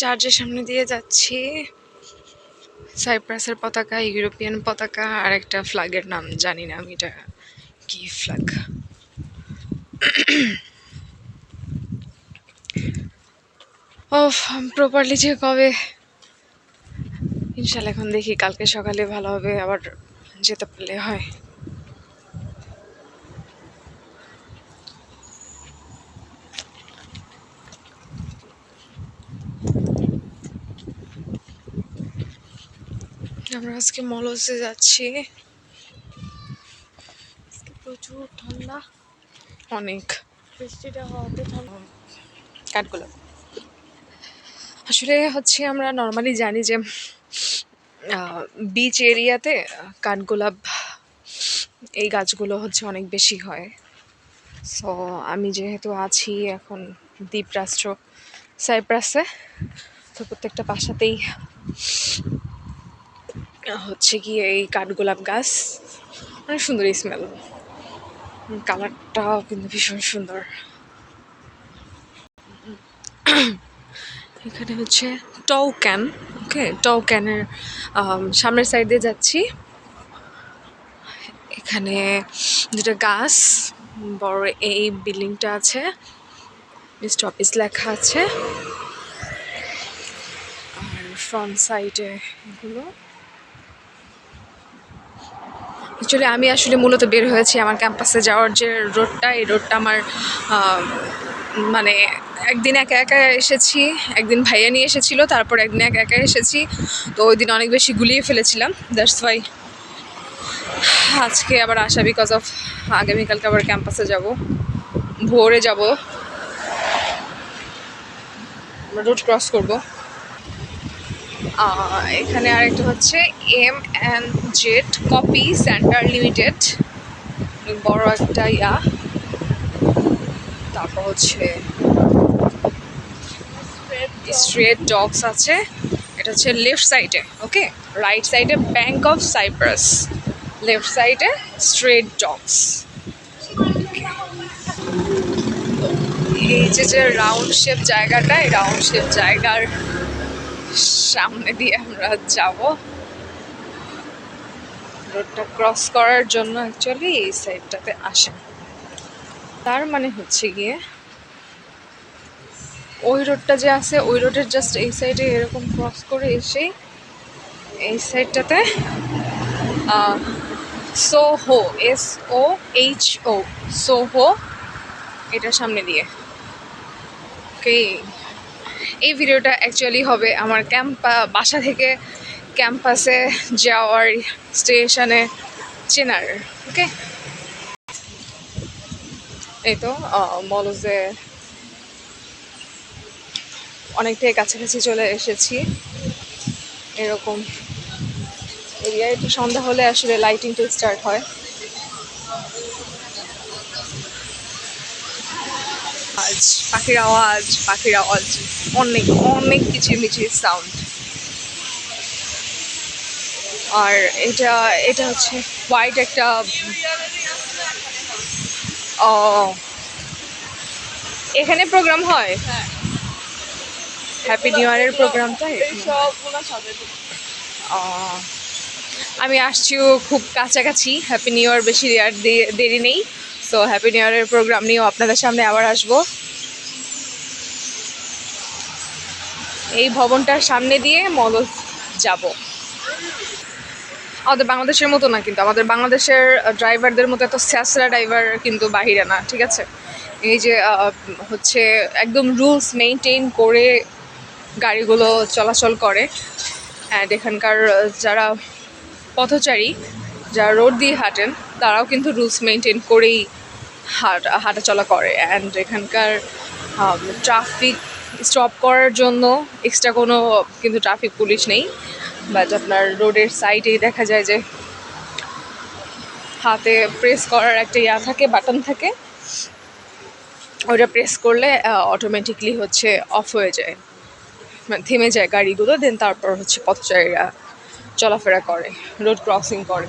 চার্চের সামনে দিয়ে যাচ্ছি। সাইপ্রাসের পতাকা ইউরোপিয়ান পতাকা, আর একটা ফ্ল্যাগের নাম, জানি না আমি এটা কি ফ্ল্যাগ ও প্রপারলি যে কবে? ইনশাল্লাহ এখন দেখি, কালকে সকালে ভালো হবে, আবার যেতে পারলে হয়। আমরা আজকে মলসে যাচ্ছি। প্রচুর ঠান্ডা। অনেক। বৃষ্টিটা হওয়াতে ঠান্ডা। কাঠগোলাপ আসলে হচ্ছে আমরা নর্মালি জানি যে বিচ এরিয়াতে কাঠগোলাপ এই গাছগুলো হচ্ছে অনেক বেশি হয়। সো আমি যেহেতু আছি এখন দ্বীপরাষ্ট্র সাইপ্রাসে তো প্রত্যেকটা বাসাতেই হচ্ছে কি এই কাঠগোলাপ গাছ। অনেক সুন্দর স্মেল কালারটাও কিন্তু ভীষণ সুন্দর। এখানে হচ্ছে টউ ক্যান, ওকে? টউ ক্যানের সামনের সাইড দিয়ে যাচ্ছি। এখানে দুটো গাছ, বড় এই বিল্ডিংটা আছে। মিস্ট অফিস লেখা আছে। আর ফ্রন্ট সাইডে এগুলো। অ্যাকচুয়ালি আমি আসলে মূলত বের হয়েছি আমার ক্যাম্পাসে যাওয়ার যে রোডটা এই রোডটা আমার মানে একদিন একা একা এসেছি, একদিন ভাইয়া নিয়ে এসেছিল, তারপর একদিন একা একা এসেছি। তো ওই দিন অনেক বেশি গুলিয়ে ফেলেছিলাম দ্যাটস ওয়াই আজকে আবার আসা বিকজ অফ আগামীকালকে আবার ক্যাম্পাসে যাব, ভোরে যাব। রোড ক্রস করব। এখানে আরেকটা হচ্ছে M and Z copy centre limited বড় একটা ইয়া। তারপর হচ্ছে স্ট্রেট ডগস আছে। এটা হচ্ছে লেফট সাইডে ওকে রাইট সাইডে ব্যাংক অফ সাইপ্রাস লেফট সাইডে স্ট্রেট ডগস এই যে যে রাউন্ড শেপ জায়গাটা, এই রাউন্ড শেপ জায়গার সামনে দিয়ে আমরা যাব। রোডটা ক্রস করার জন্য অ্যাকচুয়ালি এই সাইডটাতে আসে। তার মানে হচ্ছে গিয়ে ওই রোডটা যে আছে, ওই রোডের জাস্ট এই সাইডে এরকম ক্রস করে এসে এই সাইডটাতে সোহো এস ও এইচ ও সোহো এটার সামনে দিয়ে। ওকে এই ভিডিওটা অ্যাকচুয়ালি হবে আমার ক্যাম্পা, বাসা থেকে ক্যাম্পাসে যাওয়ার স্টেশনে চেনার, ওকে? এই তো মলজে অনেকটাই কাছাকাছি চলে এসেছি। এরকম এরিয়ায় একটু সন্ধ্যা হলে আসলে লাইটিংটা স্টার্ট হয়। আজ পাখির আওয়াজ পাখির আওয়াজ অনেক অনেক কিচিরমিচির সাউন্ড আর এটা এটা হচ্ছে হোয়াইট একটা ও এখানে প্রোগ্রাম হয়? হ্যাপি নিউ ইয়ারের প্রোগ্রামটা আহ, আমি আসছিও খুব কাছাকাছি। হ্যাপি নিউ ইয়ার বেশি দেরি নেই। সো হ্যাপি নিউ ইয়ারের প্রোগ্রাম নিয়েও আপনাদের সামনে আবার আসব। এই ভবনটার সামনে দিয়ে মল যাব। আমাদের বাংলাদেশের মতো না কিন্তু, আমাদের বাংলাদেশের ড্রাইভারদের মতো এত স্যাসরা ড্রাইভার কিন্তু বাহিরে না, ঠিক আছে? এই যে হচ্ছে একদম রুলস মেনটেন করে গাড়িগুলো চলাচল করে। অ্যান্ড এখানকার যারা পথচারী, যারা রোড দিয়ে হাঁটেন, তারাও কিন্তু রুলস মেনটেন করেই হাঁটা, হাঁটাচলা করে অ্যান্ড এখানকার ট্রাফিক স্টপ করার জন্য এক্সট্রা কোনো কিন্তু ট্রাফিক পুলিশ নেই বাট আপনার রোডের সাইডেই দেখা যায় যে হাতে প্রেস করার একটা ইয়া থাকে বাটন থাকে, ওইটা প্রেস করলে অটোমেটিকলি হচ্ছে অফ হয়ে যায়। মানে থেমে যায় গাড়িগুলো দেন তারপর হচ্ছে পথচারীরা চলাফেরা করে রোড ক্রসিং করে।